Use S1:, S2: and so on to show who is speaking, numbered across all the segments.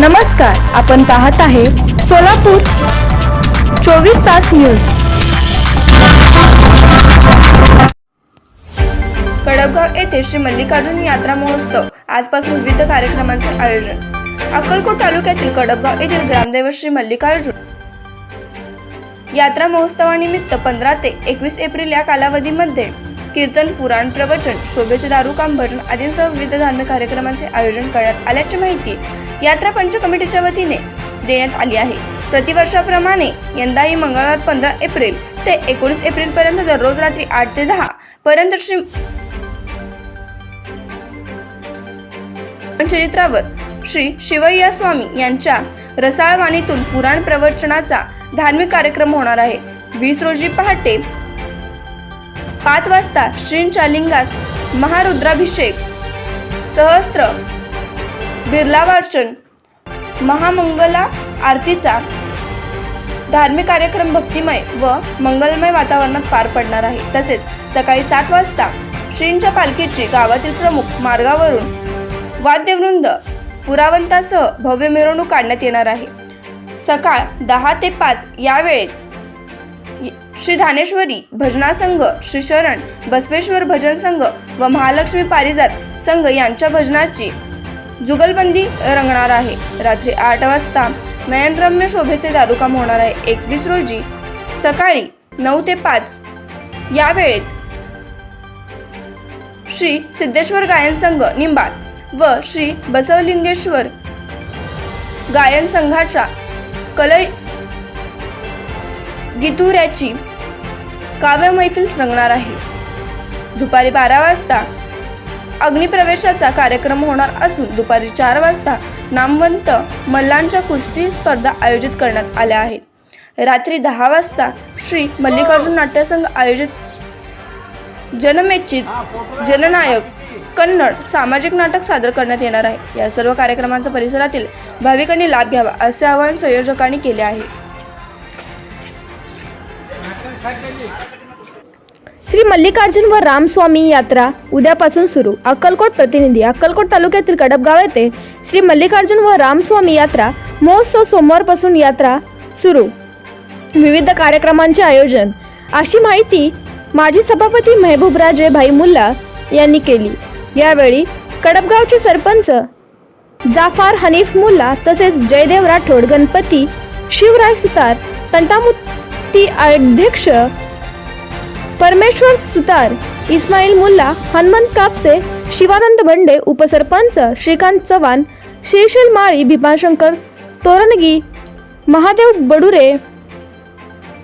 S1: नमस्कार आपण पाहत आहे सोलापूर चोवीस तास न्यूज. कडपगाव येथे श्री मल्लिकार्जुन यात्रा महोत्सव आजपासून विविध कार्यक्रमांचे आयोजन. अक्कलकोट तालुक्यातील कडपगाव येथील ग्रामदैवत श्री मल्लिकार्जुन यात्रा महोत्सवानिमित्त पंधरा ते एकवीस एप्रिल या कालावधीमध्ये कीर्तन पुराण प्रवचन शोभेचे दारुकाम भजन आदींसह विविध धार्मिक कार्यक्रमांचे आयोजन करण्यात आल्याची माहिती यात्रा पंच कमिटीच्या वतीने देण्यात आली आहे. प्रतिवर्षाप्रमाणे यंदाही मंगळवार पंधरा एप्रिल ते एकोणीस एप्रिल पर्यंत दररोज रात्री आठ ते दहा पर्यंत श्री चरित्रावर श्री शिवय्या स्वामी यांच्या रसाळवाणीतून पुराण प्रवचनाचा धार्मिक कार्यक्रम होणार आहे. वीस रोजी पहाटे पाच वाजता श्रींच्या लिंगास महारुद्राभिषेक. सहस्त्र. बिर्ला वाचन महामंगला आरतीचा. धार्मिक कार्यक्रम भक्तिमय व मंगलमय वातावरणात पार पडणार आहे. तसेच सकाळी सात वाजता श्रींच्या पालखीची गावातील प्रमुख मार्गावरून वाद्यवृंद पुरावंतासह भव्य मिरवणूक काढण्यात येणार आहे. सकाळ दहा ते पाच या वेळेत श्री धानेश्वरी भजना संघ श्री शरण बसवेश्वर भजन संघ व महालक्ष्मी पारिजात संघ यांच्या भजनाची जुगलबंदी रंगणार आहे. रात्री आठ वाजता नयनरम्य शोभेचे दारुकाम होणार आहे. एकवीस रोजी सकाळी नऊ ते पाच या वेळेत श्री सिद्धेश्वर गायन संघ निंबाळ व श्री बसवलिंगेश्वर गायन संघाच्या कलय गितुऱ्याची काव्य मैफिल रंगणार आहे. दुपारी बारा वाजता अग्निप्रवेशाचा कार्यक्रम होणार असून दुपारी चार वाजता नामवंत मल्लांच्या कुस्ती स्पर्धा आयोजित करण्यात आल्या आहेत. रात्री दहा वाजता श्री मल्लिकार्जुन नाट्यसंघ आयोजित जनमेचित जननायक कन्नड सामाजिक नाटक सादर करण्यात येणार आहे. या सर्व कार्यक्रमांचा परिसरातील भाविकांनी लाभ घ्यावा असे आवाहन संयोजकांनी केले आहे. श्री मल्लिकार्जुन व रामस्वामी यात्रा उद्यापासून सुरू. अक्कलकोट प्रतिनिधी अक्कलकोट तालुक्यातील कडपगाव येथे श्री मल्लिकार्जुन व रामस्वामी यात्रा महोत्सव सोमवारपासून यात्रा सुरू. विविध कार्यक्रमांचे आयोजन. अशी माहिती माजी सभापती मेहबूबराजे भाई मुल्ला यांनी केली. यावेळी कडपगावचे सरपंच जाफार हनीफ मुल्ला तसेच जयदेव राठोड गणपती शिवराय सुतार तंटामुक्ती अध्यक्ष परमेश्वर सुतार इस्माईल मुल्ला हनुमंत कापसे शिवानंद बंडे उपसरपंच श्रीकांत चव्हाण श्रीशैल माळी भीमाशंकर तोरणगी महादेव बडुरे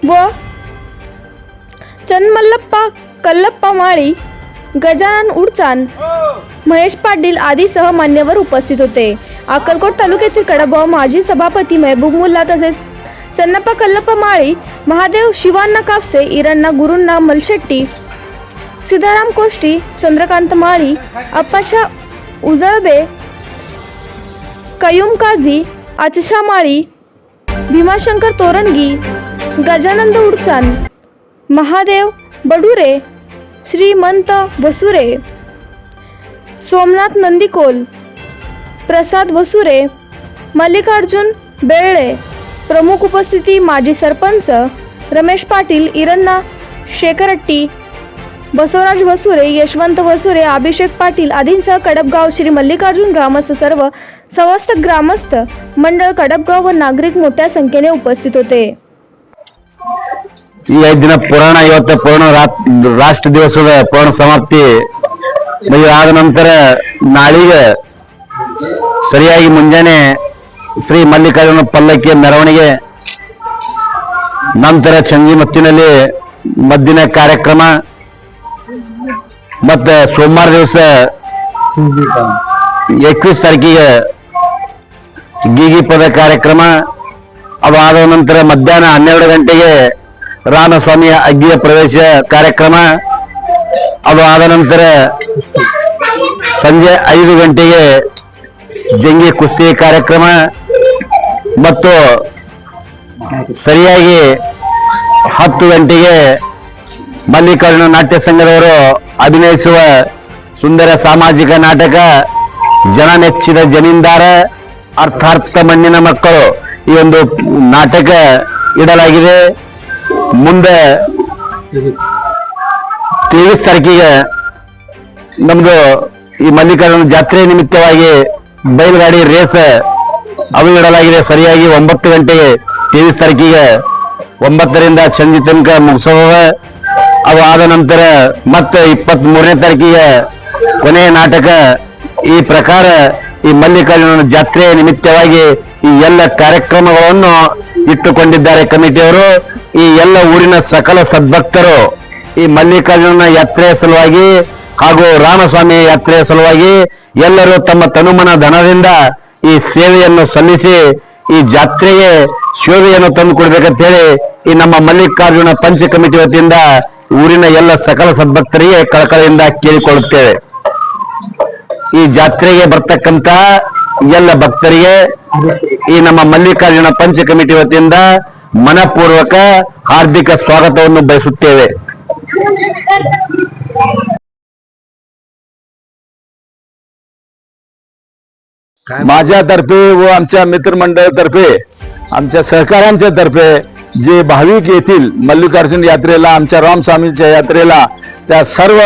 S1: व चन्मल्लप्पा कल्लप्पा माळी गजानन उडचान महेश पाटील आदीसह मान्यवर उपस्थित होते. अक्कलकोट तालुक्यातील कडबाव माजी सभापती मेहबूब मुल्ला तसेच चन्नप्पा कल्लप्पा माळी महादेव शिवांना कापसे इरांना गुरुंना मलशेट्टी सिद्धाराम कोष्टी चंद्रकांत माळी अप्पाशा उजळबे कयूम काझी आचशा माळी भीमाशंकर तोरणगी गजानंद उडचान महादेव बडुरे श्रीमंत वसुरे सोमनाथ नंदिकोल प्रसाद वसुरे मल्लिकार्जुन बेळळे प्रमुख उपस्थिती माजी सरपंच रमेश पाटील इरण्णा शेकरट्टी बसवराज वसुरे यशवंत वसुरे अभिषेक पाटील आदींसह कडपगाव श्री मल्लिकार्जुन ग्रामस्थ सर्व समस्त ग्रामस्थ मंडळ कडपगाव व नागरिक मोठ्या संख्येने उपस्थित होते
S2: ಈ ಐದು ದಿನ ಪುರಾಣ ಇವತ್ತು ಪೂರ್ಣ ರಾತ್ ರಾಷ್ಟ್ರ ದಿವಸದ ಪೂರ್ಣ ಸಮಾಪ್ತಿ ಮದುವೆ ಆದ ನಂತರ ನಾಳಿಗೆ ಸರಿಯಾಗಿ ಮುಂಜಾನೆ ಶ್ರೀ ಮಲ್ಲಿಕಾರ್ಜುನ ಪಲ್ಲಕ್ಕಿ ಮೆರವಣಿಗೆ ನಂತರ ಚಂಗಿಮತ್ತಿನಲ್ಲಿ ಮದ್ದಿನ ಕಾರ್ಯಕ್ರಮ ಮತ್ತೆ ಸೋಮವಾರ ದಿವಸ ಎಕ್ಕಿಸ್ ತಾರೀಕಿಗೆ ಗೀಗಿ ಪದ ಕಾರ್ಯಕ್ರಮ, ಅದಾದ ನಂತರ ಮಧ್ಯಾಹ್ನ ಹನ್ನೆರಡು ಗಂಟೆಗೆ ರಾಮಸ್ವಾಮಿಯ ಅಗ್ಗಿಯ ಪ್ರವೇಶ ಕಾರ್ಯಕ್ರಮ ಅದು ಆದ ನಂತರ ಸಂಜೆ ಐದು ಗಂಟೆಗೆ ಜಂಗಿ ಕುಸ್ತಿ ಕಾರ್ಯಕ್ರಮ ಮತ್ತು ಸರಿಯಾಗಿ ಹತ್ತು ಗಂಟೆಗೆ ಮಲ್ಲಿಕಾರ್ಜುನ ನಾಟ್ಯ ಸಂಘದವರು ಅಭಿನಯಿಸುವ ಸುಂದರ ಸಾಮಾಜಿಕ ನಾಟಕ ಜನ ನೆಚ್ಚಿದ ಜಮೀನ್ದಾರ ಅರ್ಥಾರ್ಥ ಮಣ್ಣಿನ ಮಕ್ಕಳು ಈ ಒಂದು ನಾಟಕ ಇಡಲಾಗಿದೆ. ಮುಂದೆ ತೇವಿಸ್ ತಾರೀಕಿಗೆ ನಮ್ದು ಈ ಮಲ್ಲಿಕಾರ್ಜುನ ಜಾತ್ರೆ ನಿಮಿತ್ತವಾಗಿ ಬೈಲ್ಗಾಡಿ ರೇಸ್ ಅದು ಇಡಲಾಗಿದೆ. ಸರಿಯಾಗಿ ಒಂಬತ್ತು ಗಂಟೆಗೆ ತೇವಿಸ್ ತಾರೀಕಿಗೆ ಒಂಬತ್ತರಿಂದ ಚಂದಿ ತನಕ ಮುಗಿಸೋದ ಅವು ಆದ ನಂತರ ಮತ್ತೆ ಇಪ್ಪತ್ತ್ ಮೂರನೇ ತಾರೀಕಿಗೆ ಕೊನೆಯ ನಾಟಕ ಈ ಪ್ರಕಾರ ಈ ಮಲ್ಲಿಕಾರ್ಜುನ ಜಾತ್ರೆಯ ನಿಮಿತ್ತವಾಗಿ ಈ ಎಲ್ಲ ಕಾರ್ಯಕ್ರಮಗಳನ್ನು ಇಟ್ಟುಕೊಂಡಿದ್ದಾರೆ ಕಮಿಟಿಯವರು. ಈ ಎಲ್ಲ ಊರಿನ ಸಕಲ ಸದ್ಭಕ್ತರು ಈ ಮಲ್ಲಿಕಾರ್ಜುನ ಯಾತ್ರೆಯ ಸಲುವಾಗಿ ಹಾಗೂ ರಾಮಸ್ವಾಮಿ ಯಾತ್ರೆಯ ಸಲುವಾಗಿ ಎಲ್ಲರೂ ತಮ್ಮ ತನುಮನ ಧನದಿಂದ ಈ ಸೇವೆಯನ್ನು ಸಲ್ಲಿಸಿ ಈ ಜಾತ್ರೆಗೆ ಶೋಭೆಯನ್ನು ತಂದು ಕೊಡ್ಬೇಕಂತ ಹೇಳಿ ಈ ನಮ್ಮ ಮಲ್ಲಿಕಾರ್ಜುನ ಪಂಚ ಕಮಿಟಿ ವತಿಯಿಂದ ಊರಿನ ಎಲ್ಲ ಸಕಲ ಸದ್ಭಕ್ತರಿಗೆ ಕಳಕಳಿಯಿಂದ ಕೇಳಿಕೊಳ್ಳುತ್ತೇವೆ. ಈ ಜಾತ್ರೆಗೆ ಬರ್ತಕ್ಕಂತ ಎಲ್ಲ ಭಕ್ತರಿಗೆ ಈ ನಮ್ಮ ಮಲ್ಲಿಕಾರ್ಜುನ ಪಂಚ ಕಮಿಟಿ ವತಿಯಿಂದ ಮನಪೂರ್ವಕ ಹಾರ್ದಿಕ ಸ್ವಾಗತವನ್ನು ಬಯಸುತ್ತೇವೆ.
S3: माझ्यातर्फे व आमच्या मित्रमंडळातर्फे आमच्या सहकाऱ्यांच्या तर्फे जे भाविक येतील मल्लिकार्जुन यात्रेला आमच्या रामस्वामींच्या यात्रेला त्या सर्व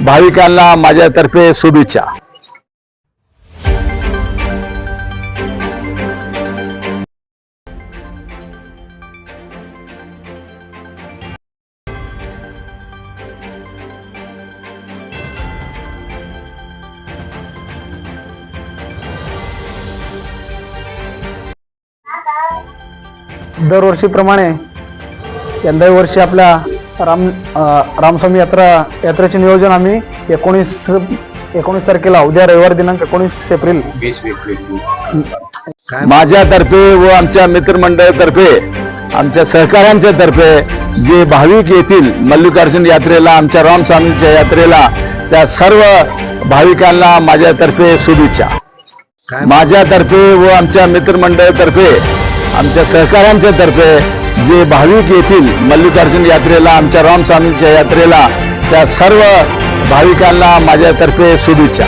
S3: भाविकांना माझ्यातर्फे शुभेच्छा.
S4: दरवर्षीप्रमाणे यंदाही वर्षी आपल्या राम रामस्वामी यात्रा यात्रेचे नियोजन आम्ही एकोणीस एकोणीस तारखेला उद्या रविवार दिनांक एकोणीस एप्रिल.
S3: माझ्यातर्फे व आमच्या मित्रमंडळातर्फे आमच्या सहकाऱ्यांच्या तर्फे जे भाविक येतील मल्लिकार्जुन यात्रेला आमच्या रामस्वामींच्या यात्रेला त्या सर्व भाविकांना माझ्यातर्फे शुभेच्छा. माझ्यातर्फे व आमच्या मित्रमंडळातर्फे आमच्या सहकाऱ्यांच्या तर्फे जे भाविक येतील मल्लिकार्जुन यात्रेला आमच्या रामस्वामींच्या यात्रेला त्या सर्व भाविकांना माझ्यातर्फे शुभेच्छा.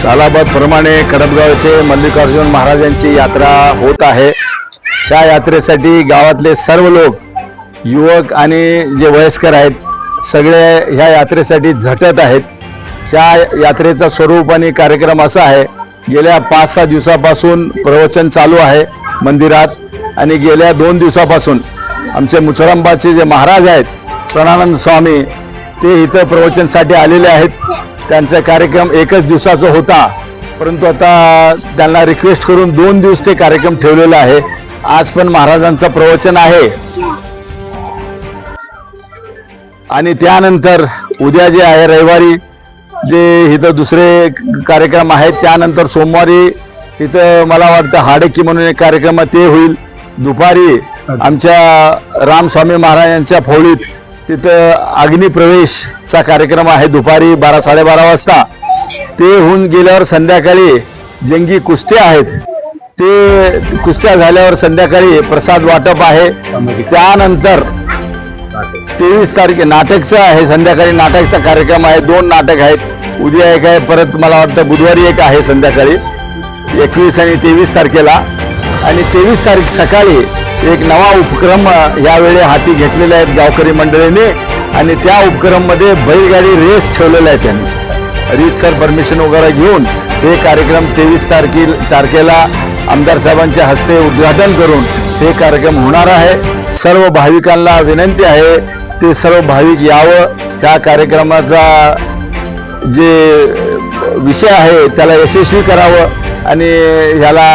S3: सालाबादप्रमाणे कडपगाव येथे मल्लिकार्जुन महाराजांची यात्रा होत आहे. त्या यात्रेसाठी गावातले सर्व लोक युवक आणि जे वयस्कर आहेत सगळे ह्या यात्रेसाठी झटत आहेत. त्या यात्रेचा स्वरूप आणि कार्यक्रम असा आहे गेल्या पाच सहा दिवसापासून प्रवचन चालू आहे मंदिरात आणि गेल्या दोन दिवसापासून आमचे मुचरंबाचे जे महाराज आहेत प्रणानंद स्वामी ते इथं प्रवचनसाठी आलेले आहेत. त्यांचा कार्यक्रम एकच दिवसाचा होता. परंतु आता त्यांना रिक्वेस्ट करून दोन दिवस ते कार्यक्रम ठेवलेला आहे. आज पण महाराजांचं प्रवचन आहे. आणि त्यानंतर उद्या जे आहे रविवारी जे इथं दुसरे कार्यक्रम आहेत त्यानंतर सोमवारी इथं मला वाटतं हाडकी म्हणून एक कार्यक्रम ते होईल. दुपारी आमच्या रामस्वामी महाराजांच्या फौळीत तिथं अग्निप्रवेशचा कार्यक्रम आहे दुपारी बारा साडेबारा वाजता. ते होऊन गेल्यावर संध्याकाळी जंगी कुस्त्या आहेत. ते कुस्त्या झाल्यावर संध्याकाळी प्रसाद वाटप आहे. त्यानंतर तेवीस तारखे नाटकचं आहे संध्याकाळी नाटकचा कार्यक्रम आहे दोन नाटक आहेत. उद्या एक आहे परत मला वाटतं बुधवारी एक आहे संध्याकाळी. एकवीस आणि तेवीस तारखेला. आणि तेवीस तारीख सकाळी एक नवा उपक्रम यावेळी हाती घेतलेला आहेत गावकरी मंडळीने. आणि त्या उपक्रममध्ये बैलगाडी रेस ठेवलेला आहे त्यांनी. रीतसर परमिशन वगैरे घेऊन हे कार्यक्रम तेवीस तारखे तारखेला आमदार साहेबांच्या हस्ते उद्घाटन करून हे कार्यक्रम होणार आहे. सर्व भाविकांना विनंती आहे ते सर्व भाविक यावं त्या कार्यक्रमाचा जे विषय आहे त्याला यशस्वी करावं आणि ह्याला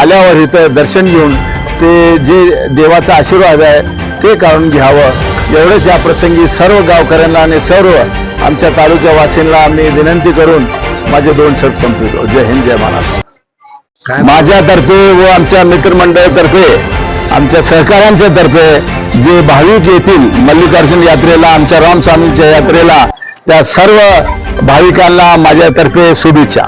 S3: आल्यावर इथं दर्शन घेऊन ते जे देवाचा आशीर्वाद आहे ते काढून घ्यावं. एवढंच या प्रसंगी सर्व गावकऱ्यांना आणि सर्व आमच्या तालुक्यावासींना मी विनंती करून माझे दोन शब्द संपवितो. जय हिंद जय महाराष्ट्र. माझ्यातर्फे व आमच्या मित्रमंडळातर्फे आमच्या सहकाऱ्यांच्या तर्फे जे भाविक येतील मल्लिकार्जुन यात्रेला आमच्या रामस्वामींच्या यात्रेला त्या सर्व भाविकांना माझ्यातर्फे शुभेच्छा.